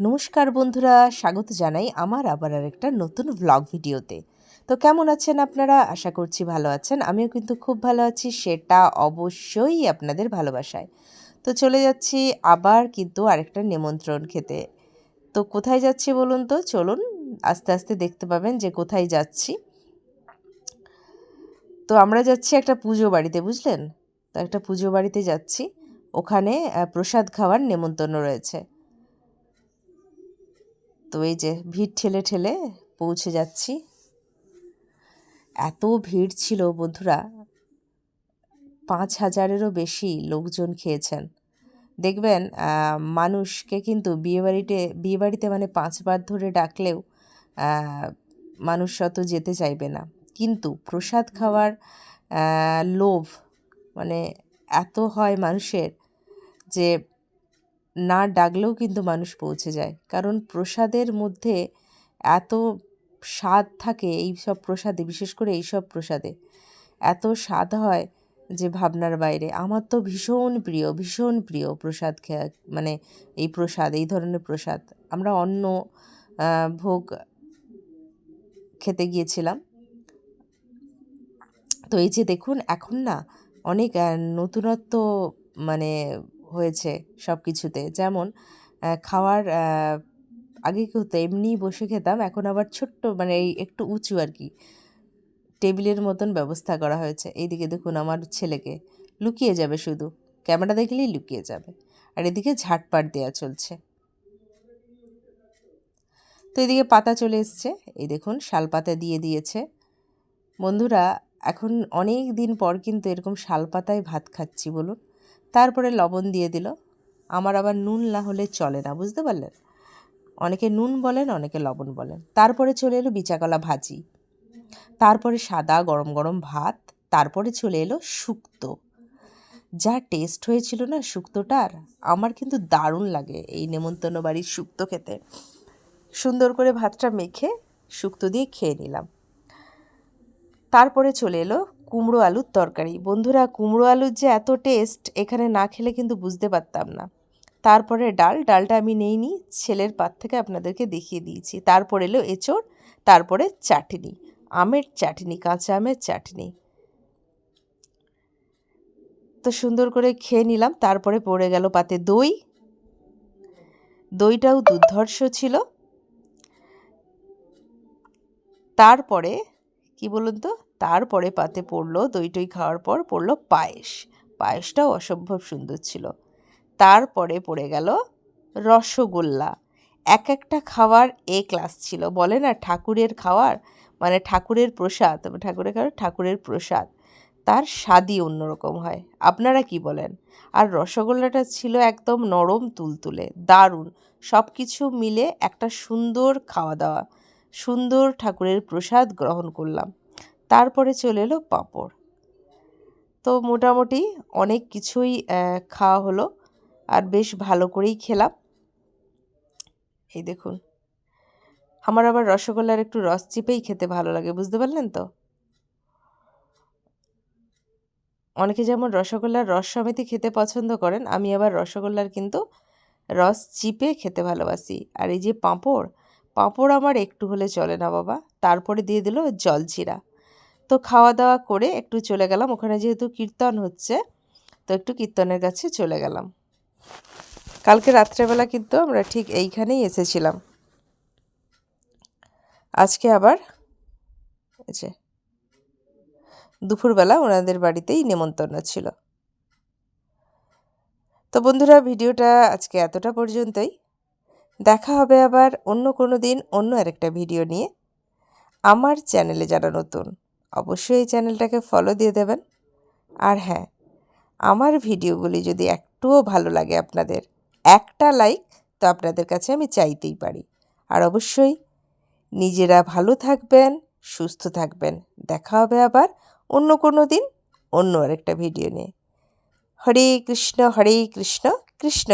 নমস্কার বন্ধুরা, স্বাগত জানাই আমার আবার আর একটা নতুন ভ্লগ ভিডিওতে। তো কেমন আছেন আপনারা? আশা করছি ভালো আছেন। আমিও কিন্তু খুব ভালো আছি, সেটা অবশ্যই আপনাদের ভালোবাসায়। তো চলে যাচ্ছি আবার কিন্তু আরেকটা নিমন্ত্রণ খেতে। তো কোথায় যাচ্ছি বলুন তো? চলুন, আস্তে আস্তে দেখতে পাবেন যে কোথায় যাচ্ছি। তো আমরা যাচ্ছি একটা পুজো বাড়িতে, বুঝলেন? তো একটা পুজো বাড়িতে যাচ্ছি। ওখানে প্রসাদ খাওয়ার নেমন্তন্ন রয়েছে। তো এই যে ভিড় ঠেলে ঠেলে পৌঁছে যাচ্ছি। এত ভিড় ছিল বন্ধুরা। পাঁচ হাজারেরও বেশি লোকজন খেয়েছেন। দেখবেন মানুষকে কিন্তু বিয়েবাড়িতে বিয়েবাড়িতে মানে পাঁচবার ধরে ডাকলেও মানুষ অত যেতে চাইবে না। কিন্তু প্রসাদ খাওয়ার লোভ মানে এত হয় মানুষের যে না ডাকলেও কিন্তু মানুষ পৌঁছে যায়। কারণ প্রসাদের মধ্যে এত স্বাদ থাকে এই সব প্রসাদে, বিশেষ করে এই সব প্রসাদে। এত স্বাদ হয় যে ভাবনার বাইরে। আমার তো ভীষণ প্রিয় ভীষণ প্রিয় প্রসাদ খেয়া মানে এই প্রসাদ, এই ধরনের প্রসাদ। আমরা অন্য ভোগ খেতে গিয়েছিলাম। তো এই যে দেখুন, এখন না অনেক নতুনত্ব মানে হয়েছে সব কিছুতে যেমন খাওয়ার আগে হতো এমনি বসে খেতাম, এখন আবার ছোট্ট মানে এই একটু উঁচু আর কি, টেবিলের মতন ব্যবস্থা করা হয়েছে। এইদিকে দেখুন আমার ছেলেকে, লুকিয়ে যাবে শুধু, ক্যামেরা দেখলেই লুকিয়ে যাবে, আর এদিকে ঝাটপাট দেওয়া চলছে। তো এদিকে পাতা চলে এসছে, এই দেখুন শাল পাতা দিয়ে দিয়েছে। বন্ধুরা, এখন অনেক দিন পর কিন্তু এরকম শাল পাতায় ভাত খাচ্ছি, বলুন। তারপরে লবণ দিয়ে দিল। আমার আবার নুন না হলে চলে না, বুঝতে পারলেন? অনেকে নুন বলেন, অনেকে লবণ বলেন। তারপরে চলে এলো বিচাকলা ভাজি। তারপরে সাদা গরম গরম ভাত, তারপরে চলে এলো শুক্তো। যা টেস্ট হয়েছিল না শুক্তোটার, আমার কিন্তু দারুণ লাগে এই নেমন্তন্ন বাড়ির শুক্তো খেতে। সুন্দর করে ভাতটা মেখে শুক্তো দিয়ে খেয়ে নিলাম। তারপরে চলে এলো কুমড়ো আলুর তরকারি। বন্ধুরা, কুমড়ো আলুর যে এত টেস্ট এখানে না খেলে কিন্তু বুঝতে পারতাম না। তারপরে ডাল, ডালটা আমি নেইনি, ছেলের পাত থেকে আপনাদেরকে দেখিয়ে দিয়েছি। তারপর এলো এঁচড়, তারপরে চাটনি, আমের চাটনি, কাঁচা আমের চাটনি। তো সুন্দর করে খেয়ে নিলাম, তারপরে পড়ে গেল পাতে দই। দইটাও দুর্ধর্ষ ছিল। তারপরে, কি বলুন তো? তারপরে পাতে পড়ল দই টই খাওয়ার পর পড়ল পায়েস। পায়েসটাও অসম্ভব সুন্দর ছিল। তারপরে পড়ে গেল রসগোল্লা। এক একটা খাওয়ার এ ক্লাস ছিল। বলে না ঠাকুরের খাওয়ার মানে ঠাকুরের প্রসাদ ঠাকুরের খাওয়ার ঠাকুরের প্রসাদ। তার স্বাদই অন্যরকম হয়। আপনারা কি বলেন? আর রসগোল্লাটা ছিল একদম নরম তুলতুলে, দারুণ। সব কিছু মিলে একটা সুন্দর খাওয়া দাওয়া, সুন্দর ঠাকুরের প্রসাদ গ্রহণ করলাম। তারপরে চলে এলো পাঁপড়। তো মোটামুটি অনেক কিছুই খাওয়া হলো আর বেশ ভালো করেই খেলাম। এই দেখুন, আমার আবার রসগোল্লার একটু রস চিপেই খেতে ভালো লাগে, বুঝতে পারলেন তো? অনেকে যেমন রসগোল্লার রস সমেত খেতে পছন্দ করেন, আমি আবার রসগোল্লার কিন্তু রস চিপে খেতে ভালোবাসি। আর এই যে পাঁপড় পাঁপড় আমার একটু হলে চলে না বাবা, তারপরে দিয়ে দিল জলজিরা তো খাওয়া দাওয়া করে একটু চলে গেলাম। ওখানে যেহেতু কীর্তন হচ্ছে, তো একটু কীর্তনের কাছে চলে গেলাম। কালকে রাত্রেবেলা কিন্তু আমরা ঠিক এইখানেই এসেছিলাম। আজকে আবার যে দুপুরবেলা ওনাদের বাড়িতেই নেমন্তন্ন ছিল। তো বন্ধুরা, ভিডিওটা আজকে এতটা পর্যন্তই। দেখা হবে আবার অন্য কোনো দিন অন্য আরেকটা ভিডিও নিয়ে। আমার চ্যানেলে যারা নতুন অবশ্যই এই চ্যানেলটাকে ফলো দিয়ে দেবেন। আর হ্যাঁ আমার ভিডিওগুলি যদি একটুও ভালো লাগে আপনাদের, একটা লাইক তো আপনাদের কাছে আমি চাইতেই পারি। আর অবশ্যই নিজেরা ভালো থাকবেন, সুস্থ থাকবেন। দেখা হবে আবার অন্য কোনো দিন অন্য আরেকটা ভিডিও নিয়ে। হরে কৃষ্ণ হরে কৃষ্ণ কৃষ্ণ